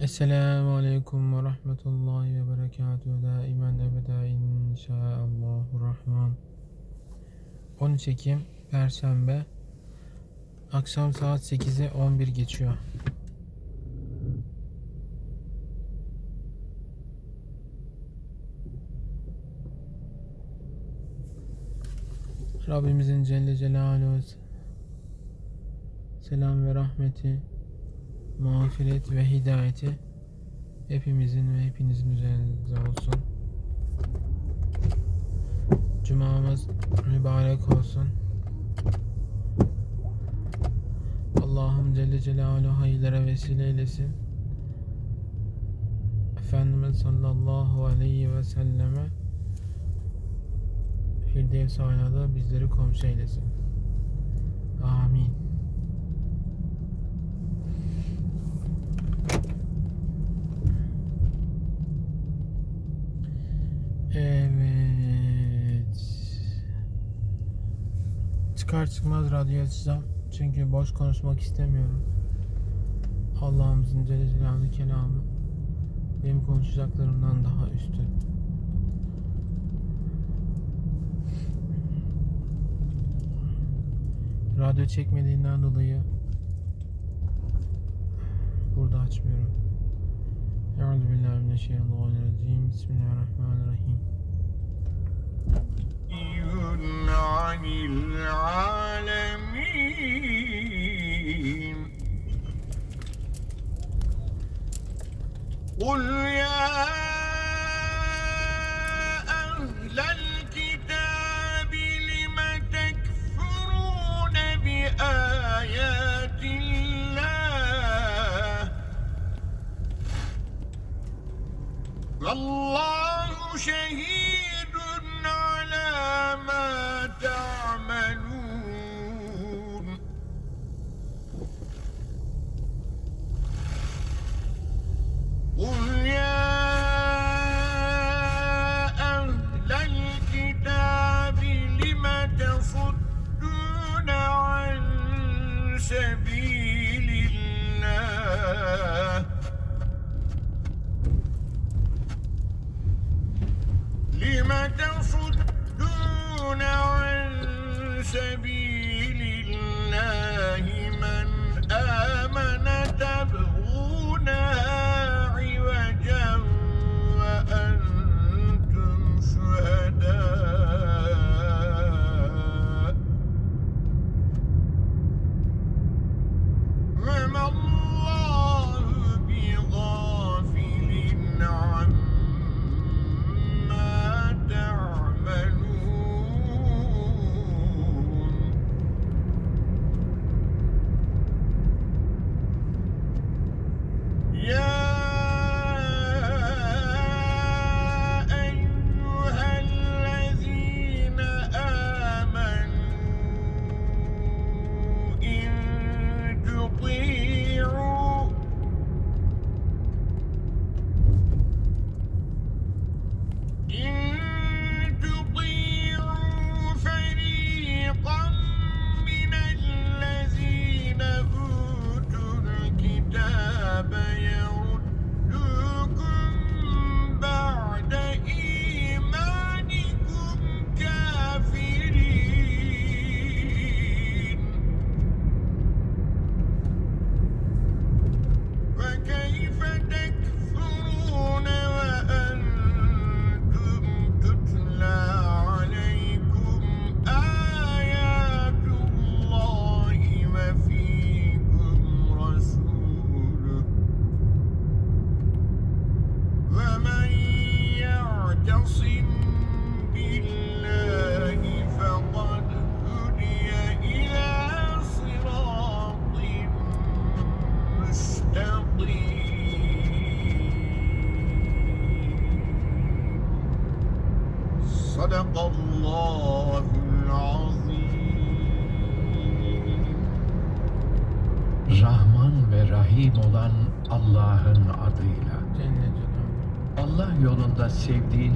Esselamu Aleyküm ve Rahmetullahi ve Berekatuhu. Daimen ebeda inşaallahu rahman. 13 Ekim Perşembe. Akşam saat 8'e 11 geçiyor. Rabbimizin Celle Celaluhu selam ve rahmeti mağfiret ve hidayeti hepimizin ve hepinizin üzerinize olsun. Cumamız mübarek olsun. Allah'ım Celle Celaluhu hayırlara vesile eylesin. Efendimiz sallallahu aleyhi ve selleme Firdevs Ala'da bizleri komşu eylesin. Amin. Çıkar çıkmaz radyo açacağım. Çünkü boş konuşmak istemiyorum. Allah'ımızın Celle Celaluhu kelamı benim konuşacaklarımdan daha üstün. Radyo çekmediğinden dolayı burada açmıyorum. Euzubillahimineşşeytanirracim. Bismillahirrahmanirrahim. عن العالمين قل يا أهل الكتاب لم تكفرون بآيات الله والله شهيد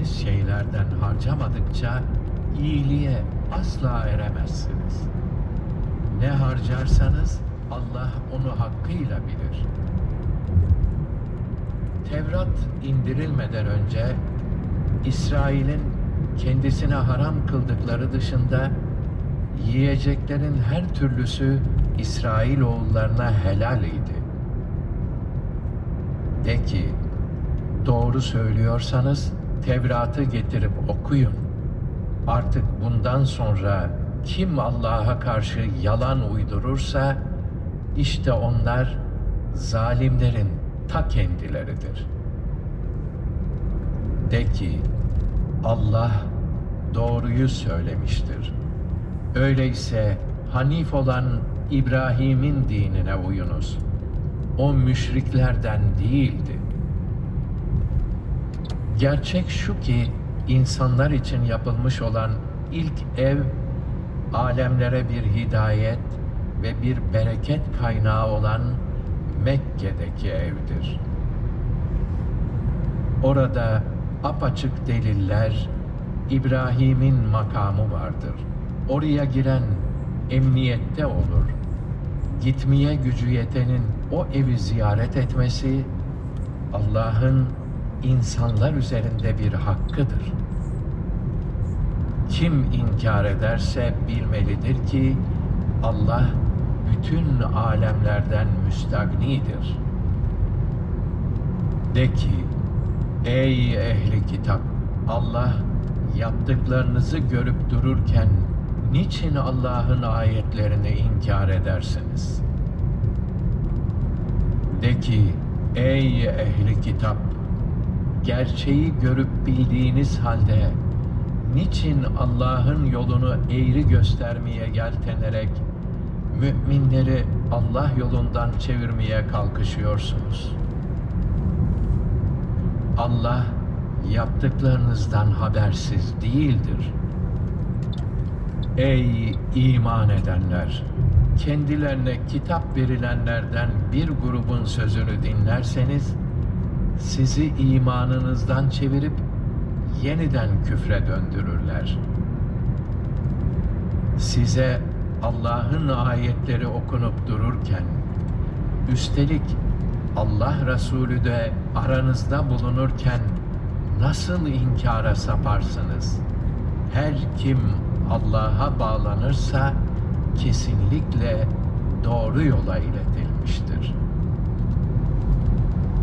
sevdiğiniz şeylerden harcamadıkça iyiliğe asla eremezsiniz. Ne harcarsanız Allah onu hakkıyla bilir. Tevrat indirilmeden önce İsrail'in kendisine haram kıldıkları dışında yiyeceklerin her türlüsü İsrail oğullarına helal idi. De ki, doğru söylüyorsanız Tevrat'ı getirip okuyun. Artık bundan sonra kim Allah'a karşı yalan uydurursa işte onlar zalimlerin ta kendileridir. De ki Allah doğruyu söylemiştir. Öyleyse Hanif olan İbrahim'in dinine uyunuz. O müşriklerden değildi. Gerçek şu ki insanlar için yapılmış olan ilk ev alemlere bir hidayet ve bir bereket kaynağı olan Mekke'deki evdir. Orada apaçık deliller, İbrahim'in makamı vardır. Oraya giren emniyette olur. Gitmeye gücü yetenin o evi ziyaret etmesi Allah'ın insanlar üzerinde bir hakkıdır. Kim inkar ederse bilmelidir ki Allah bütün alemlerden müstagnidir. De ki, ey ehli kitap, Allah yaptıklarınızı görüp dururken niçin Allah'ın ayetlerini inkar edersiniz? De ki, ey ehli kitap, gerçeği görüp bildiğiniz halde niçin Allah'ın yolunu eğri göstermeye yeltenerek müminleri Allah yolundan çevirmeye kalkışıyorsunuz? Allah yaptıklarınızdan habersiz değildir. Ey iman edenler! Kendilerine kitap verilenlerden bir grubun sözünü dinlerseniz, sizi imanınızdan çevirip yeniden küfre döndürürler. Size Allah'ın ayetleri okunup dururken, üstelik Allah Resulü de aranızda bulunurken nasıl inkara saparsınız? Her kim Allah'a bağlanırsa kesinlikle doğru yola iletilmiştir.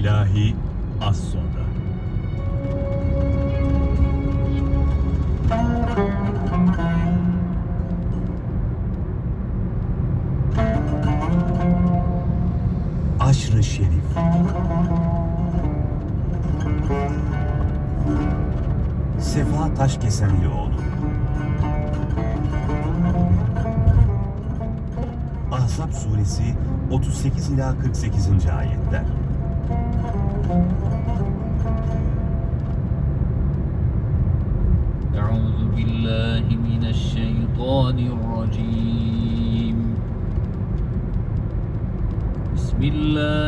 İlahi az sonra. Aşrı Şerif. Sefa Taşkesenlioğlu. Ahzab suresi 38 ila 48. ayetler.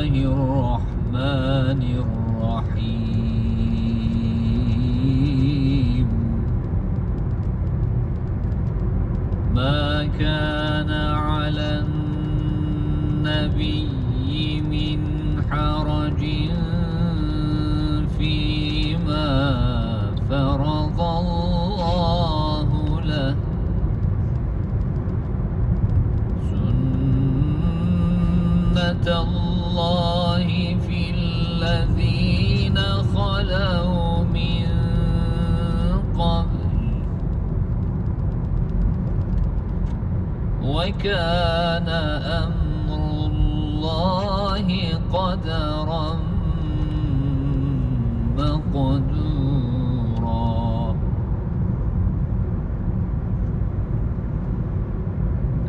الله الرحمن الرحيم. ما كان وكان أمر الله قدرا مقدورا.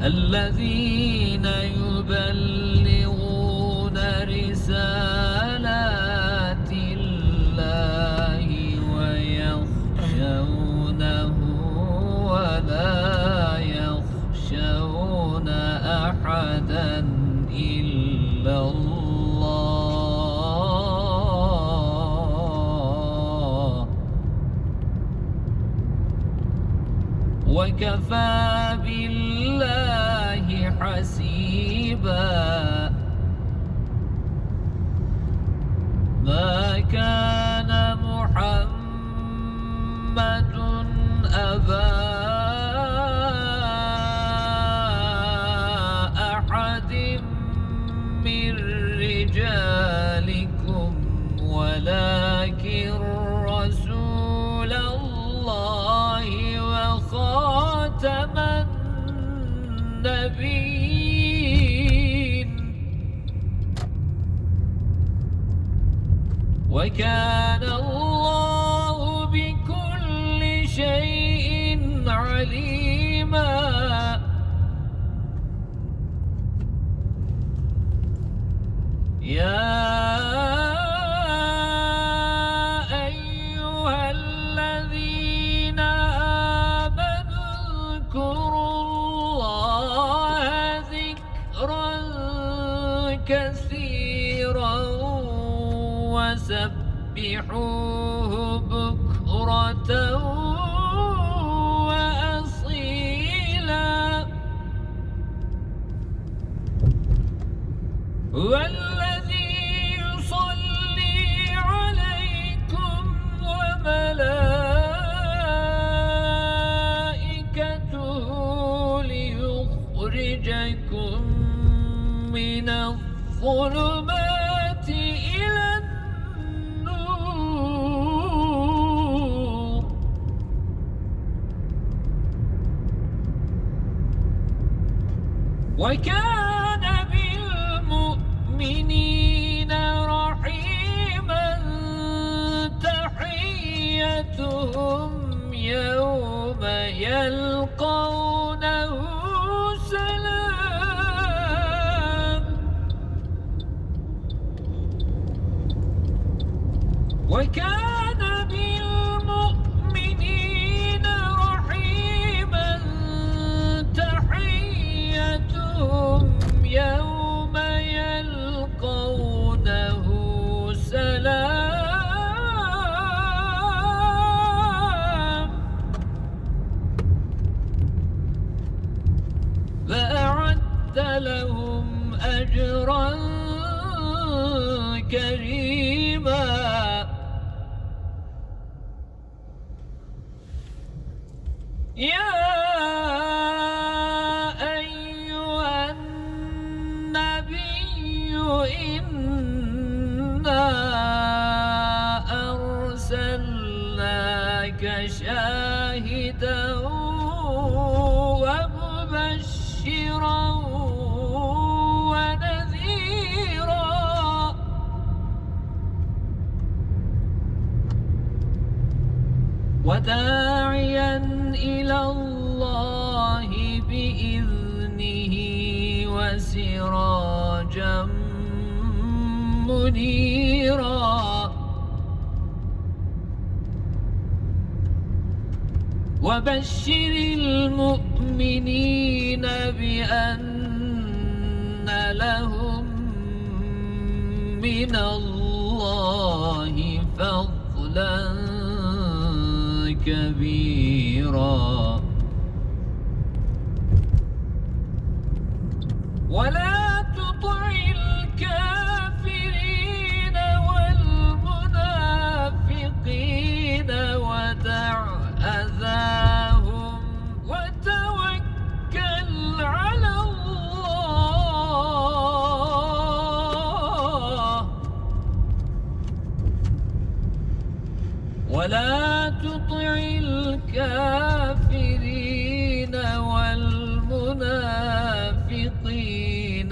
الذين يبلغون وكفى بالله حسيبا. ما شيء الظلمات إلى النور وكان Wake up! إنا أرسلناك شاهدا ومبشرا ونذيرا وداعيا إلى الله بإذنه وسراجا منيرا. وبشر المؤمنين بأن لهم من الله فضلا كبيرا. ولا تطع الكافرين والمنافقين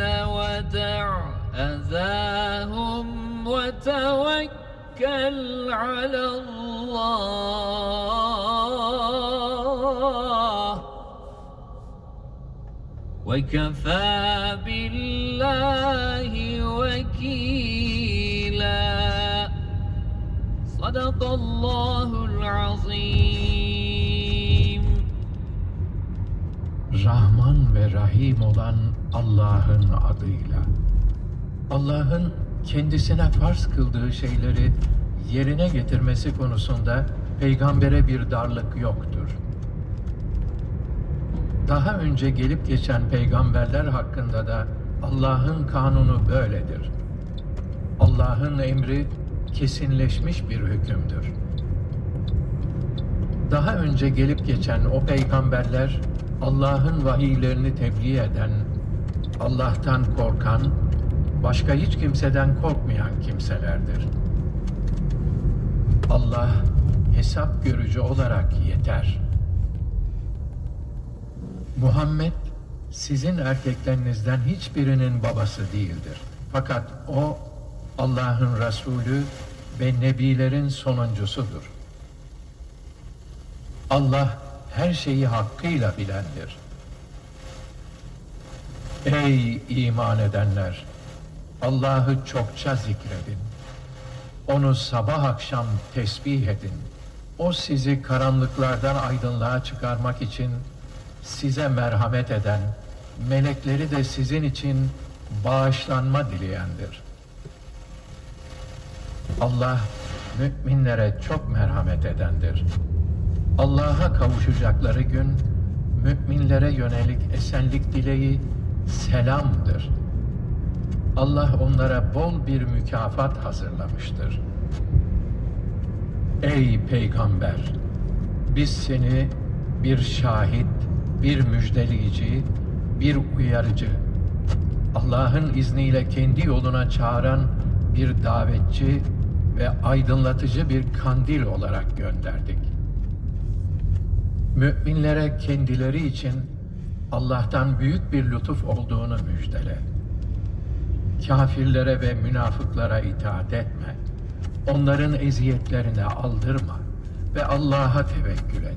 ودع أذاهم وتوكل على الله وكفى بالله صدق الله العظيم Rahman ve Rahim olan Allah'ın adıyla. Allah'ın kendisine farz kıldığı şeyleri yerine getirmesi konusunda peygambere bir darlık yoktur. Daha önce gelip geçen peygamberler hakkında da Allah'ın kanunu böyledir. Allah'ın emri kesinleşmiş bir hükümdür. Daha önce gelip geçen o peygamberler Allah'ın vahiylerini tebliğ eden, Allah'tan korkan, başka hiç kimseden korkmayan kimselerdir. Allah hesap görücü olarak yeter. Muhammed sizin erkeklerinizden hiçbirinin babası değildir. Fakat o Allah'ın Resulü ve nebilerin sonuncusudur. Allah her şeyi hakkıyla bilendir. Ey iman edenler! Allah'ı çokça zikredin. Onu sabah akşam tesbih edin. O sizi karanlıklardan aydınlığa çıkarmak için size merhamet eden, melekleri de sizin için bağışlanma dileyendir. Allah müminlere çok merhamet edendir. Allah'a kavuşacakları gün müminlere yönelik esenlik dileği selamdır. Allah onlara bol bir mükafat hazırlamıştır. Ey peygamber! Biz seni bir şahit, bir müjdeleyici, bir uyarıcı, Allah'ın izniyle kendi yoluna çağıran bir davetçi ve aydınlatıcı bir kandil olarak gönderdik. Müminlere kendileri için Allah'tan büyük bir lütuf olduğunu müjdele. Kafirlere ve münafıklara itaat etme. Onların eziyetlerine aldırma ve Allah'a tevekkül et.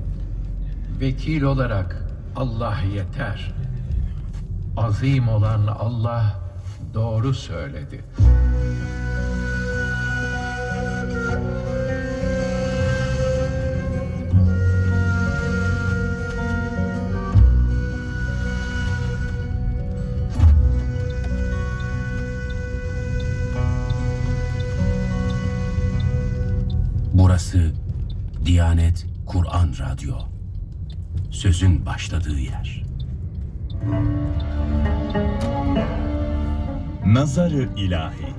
Vekil olarak Allah yeter. Azim olan Allah doğru söyledi. Burası Diyanet Kur'an Radyo. Sözün başladığı yer. Nazarı ilahi.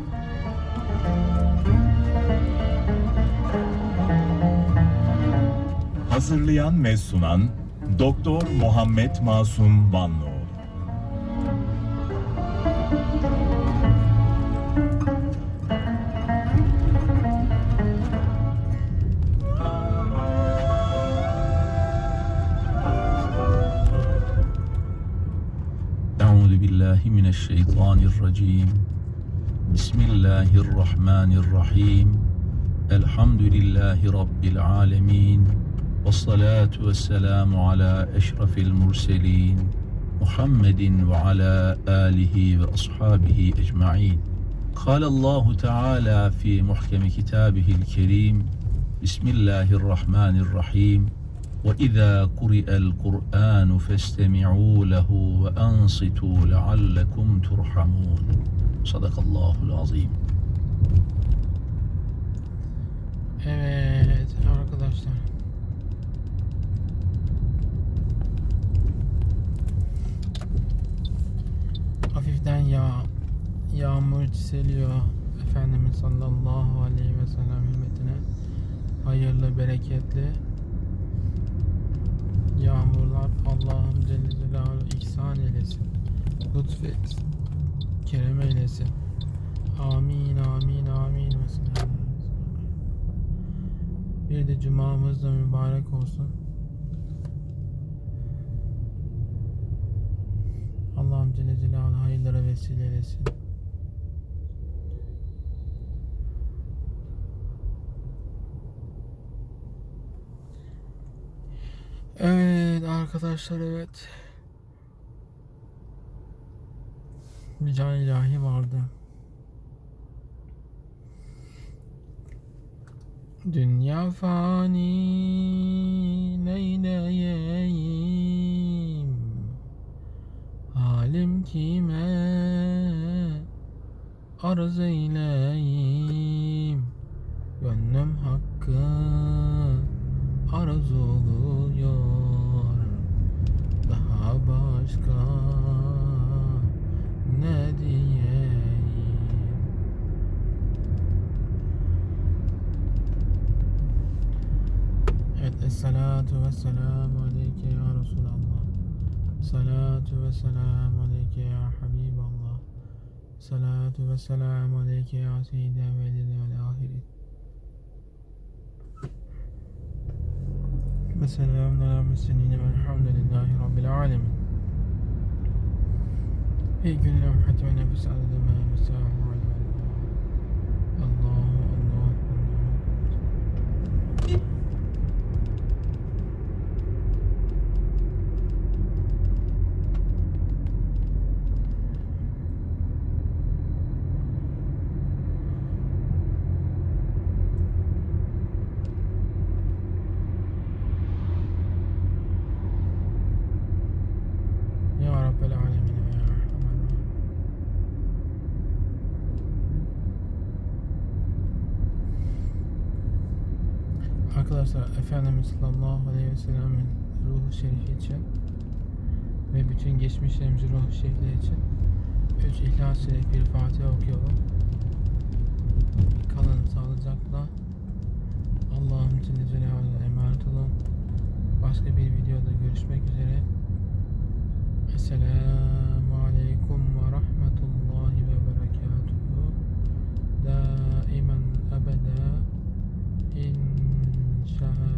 Hazırlayan ve sunan Doktor Muhammed Masum Vanlıoğlu. الرجيم. بسم الله الرحمن الرحيم. الحمد لله رب العالمين. والصلاة والسلام على أشرف المرسلين محمد وعلى آله وأصحابه أجمعين. قال الله تعالى في محكم كتابه الكريم بسم الله الرحمن الرحيم. وإذا قرئ القرآن فاستمعوا له وأنصتوا لعلكم ترحمون صدق الله العظيم Evet arkadaşlar. Hafiften yağ, yağmur çiseliyor. Efendimiz sallallahu aleyhi ve sellem hürmetine hayırlı, bereketli yağmurlar Allah'ım Celle Celaluhu ihsan eylesin. Lütfet, kerem eylesin. Amin, amin, amin. Bir de cumamız da mübarek olsun. Allah'ım Celle Celaluhu hayırlara vesile eylesin. Evet arkadaşlar evet. Bir can ilahi vardı. Dünya fani neyleyeyim Halim kime arz eyleyim Gönlüm hakkı arzuluyor Daha başka ne diyeyim Evet, Esselatu ve selamu aleyke ya Resulallah. Salatu ve selamu aleyke ya Habiballah. Salatu ve selamu aleyke ya Seyyid evvelin ve ahirin. وسلام على المرسلين والحمد لله رب العالمين. في كل لمحة ونفس عدد ما يسعه الله Arkadaşlar Efendimiz sallallahu aleyhi ve sellem'in ruhu şerifi için ve bütün geçmişlerimizin ruhu şerifleri için üç İhlas Şerif bir Fatiha okuyalım. Kalın sağlıcakla. Allah'ın Celle Celaluhu'na emanet olun. Başka bir videoda görüşmek üzere. Esselamu Aleyküm ve Rahmetullahi ve Berekatuhu. Daimen ebeden time.